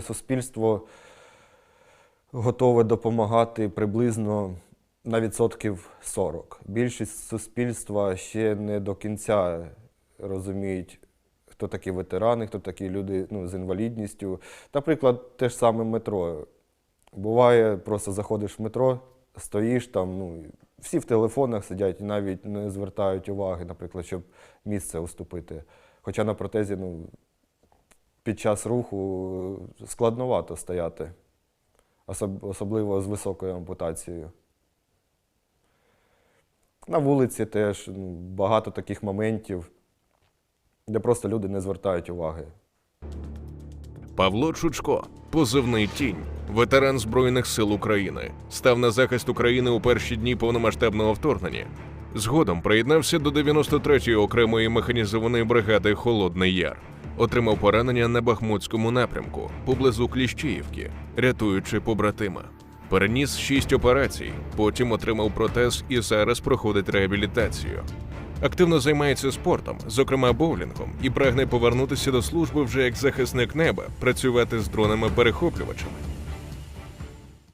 Суспільство готове допомагати приблизно на відсотків 40. Більшість суспільства ще не до кінця розуміють, хто такі ветерани, хто такі люди ну, з інвалідністю. Наприклад, те ж саме метро. Буває, просто заходиш в метро, стоїш там, ну, всі в телефонах сидять і навіть не звертають уваги, наприклад, щоб місце уступити. Хоча на протезі ну, під час руху складновато стояти, особливо з високою ампутацією. На вулиці теж ну, багато таких моментів, де просто люди не звертають уваги. Павло Чучко, позивний тінь, ветеран Збройних сил України, став на захист України у перші дні повномасштабного вторгнення. Згодом приєднався до 93-ї окремої механізованої бригади Холодний Яр. Отримав поранення на Бахмутському напрямку поблизу Кліщіївки, рятуючи побратима. Переніс шість операцій, потім отримав протез і зараз проходить реабілітацію. Активно займається спортом, зокрема боулінгом, і прагне повернутися до служби вже як захисник неба, працювати з дронами-перехоплювачами.